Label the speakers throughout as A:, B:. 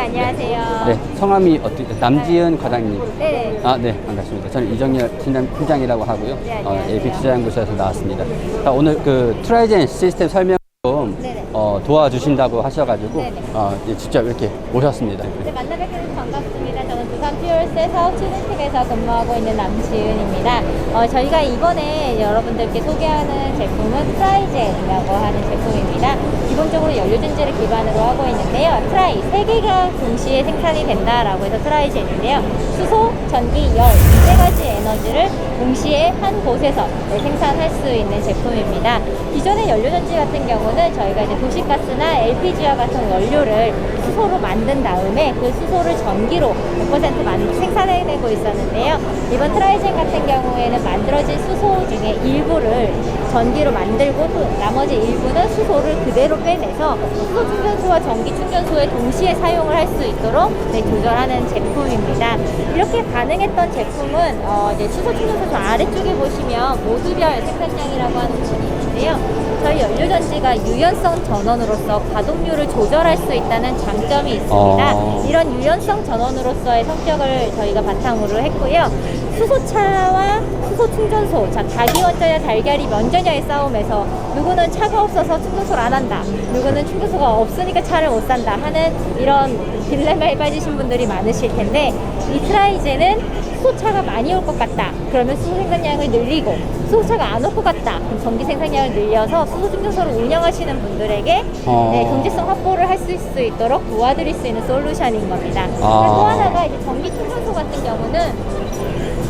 A: 안녕하세요.
B: 네, 성함이 어떻게 남지은 과장님.
A: 네.
B: 아, 네, 반갑습니다. 저는 이정열 팀장, 팀장이라고 하고요.
A: 네,
B: 어,
A: 안녕하세요.
B: AP 투자연구소에서 나왔습니다. 자, 오늘 그 트라이젠 시스템 설명 좀
A: 네네.
B: 어, 도와주신다고 하셔가지고
A: 네네.
B: 어, 이제 직접 이렇게 모셨습니다.
A: 네, 만나 뵙게 돼서 반갑습니다. 저는 부산 사업 추진팀에서 근무하고 있는 남지은입니다. 어, 저희가 이번에 여러분들께 소개하는 제품은 트라이젠이라고 하는 제품입니다. 기본적으로 연료전지를 기반으로 하고 있는데요. 트라이, 세 개가 동시에 생산이 된다라고 해서 트라이 젠인데요. 수소, 전기, 열, 이세 가지 에너지를 동시에 한 곳에서 네, 생산할 수 있는 제품입니다. 기존의 연료전지 같은 경우는 저희가 이제 도시가스나 LPG와 같은 원료를 수소로 만든 다음에 그 수소를 전기로 100% 만, 생산해내고 있었는데요. 이번 트라이젠 같은 경우에는 만들어진 수소 중에 일부를 전기로 만들고 또 나머지 일부는 수소를 그대로 빼내서 수소 충전소와 전기 충전소에 동시에 사용을 할 수 있도록 네, 조절하는 제품입니다. 이렇게 가능했던 제품은 어, 이제 수소 충전소 저 아래쪽에 보시면 모두별 생산량이라고 하는 부분이 있는데요. 저희 연료전지가 유연성 전원으로서 가동률을 조절할 수 있다는 장점이 있습니다.
B: 어.
A: 이런 유연성 전원으로서의 성격을 저희가 바탕으로 했고요. 수소차와 수소 충전소, 자 먼저냐 달걀이 먼저냐의 싸움에서 누구는 차가 없어서 충전소를 안 한다, 누구는 충전소가 없으니까 차를 못 산다 하는 이런 딜레마에 빠지신 분들이 많으실 텐데 이 트라이젠은 수소차가 많이 올 것 같다. 그러면 수소 생산량을 늘리고 수소차가 안 올 것 같다. 그럼 전기 생산량을 늘려서 수소 충전소를 운영하시는 분들에게
B: 어.
A: 네, 경제성 확보를 할 수 있도록 도와드릴 수 있는 솔루션인 겁니다.
B: 아.
A: 또 하나가 이제 전기 충전소 같은 경우는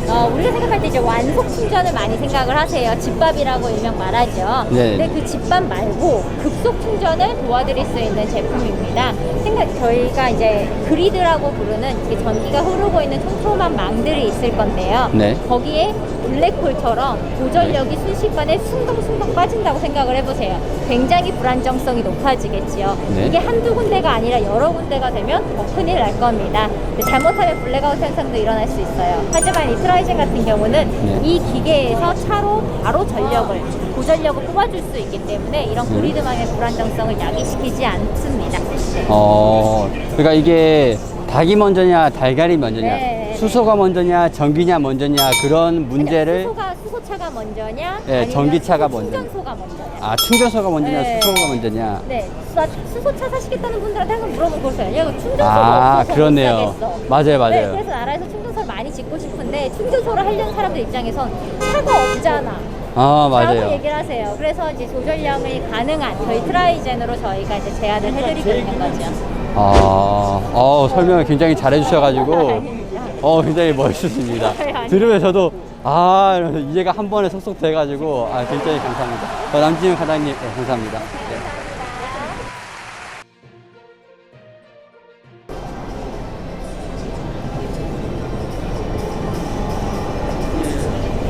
A: 어, 우리가 생각할 때 이제 완속 충전을 많이 생각을 하세요. 집밥이라고 일명 말하죠.
B: 네.
A: 근데 그 집밥 말고 급속 충전을 도와드릴 수 있는 제품입니다. 생각 저희가 이제 그리드라고 부르는 이렇게 전기가 흐르고 있는 촘촘한 망들이 있을 건데요.
B: 네.
A: 거기에 블랙홀처럼 고전력이 순식간에 숭덩숭덩 빠진다고 생각을 해보세요. 굉장히 불안정성이 높아지겠지요.
B: 네.
A: 이게 한두 군데가 아니라 여러 군데가 되면 더 큰일 날 겁니다. 잘못하면 블랙아웃 현상도 일어날 수 있어요. 하지만 이 트라이젠 같은 경우는
B: 네.
A: 이 기계에서 차로 바로 전력을 고전력을 뽑아줄 수 있기 때문에 이런
B: 음.
A: 그리드망의 불안정성을 야기시키지 않습니다.
B: 어, 그러니까 이게 닭이 먼저냐, 달걀이 먼저냐,
A: 네, 네,
B: 수소가 먼저냐, 전기냐 먼저냐 그런 문제를
A: 수소가 수소차가 먼저냐?
B: 네,
A: 아니면
B: 전기차가 먼저냐.
A: 충전소가 먼저냐?
B: 아 충전소가 먼저냐,
A: 네.
B: 수소가 먼저냐.
A: 네, 나 수소차 사시겠다는 분들한테 항상 물어보고서요. 야, 이거 충전소가
B: 아,
A: 없어서
B: 그러네요.
A: 못 사겠어.
B: 맞아요, 맞아요.
A: 네, 그래서 나라에서 충전소를 많이 짓고 싶은데 충전소를 하려는 사람들 입장에선 차가 없잖아.
B: 아
A: 라고
B: 맞아요.
A: 얘기를 하세요. 그래서 이제 조절량이 가능한 저희 트라이젠으로 저희가 이제 제안을 해드리고 있는 거죠.
B: 아, 어, 설명을 굉장히 잘해주셔가지고. 어, 굉장히 멋있습니다. 들으면 저도, 아, 이러면서 이해가 한 번에 속속 돼가지고, 아, 굉장히 감사합니다. 어, 남지은 과장님, 네, 감사합니다. 네.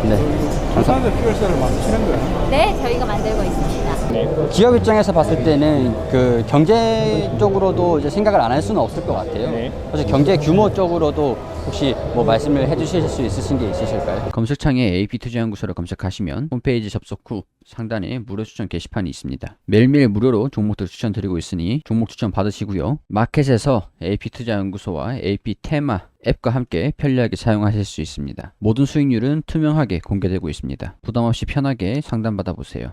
B: 네.
C: 부산에서 퓨얼셀을 만드시는 거예요?
A: 네, 저희가 만들고 있습니다.
B: 기업 입장에서 봤을 때는 그 경제 쪽으로도 이제 생각을 안 할 수는 없을 것 같아요.
C: 네.
B: 그래서 경제 규모 쪽으로도 혹시 뭐 말씀을 해주실 수 있으신 게 있으실까요? 검색창에 AP 투자연구소를 검색하시면 홈페이지 접속 후 상단에 무료 추천 게시판이 있습니다. 매일매일 무료로 종목들 추천드리고 있으니 종목 추천 받으시고요. 마켓에서 AP 투자연구소와 AP 테마 앱과 함께 편리하게 사용하실 수 있습니다. 모든 수익률은 투명하게 공개되고 있습니다. 부담 없이 편하게 상담받아 보세요.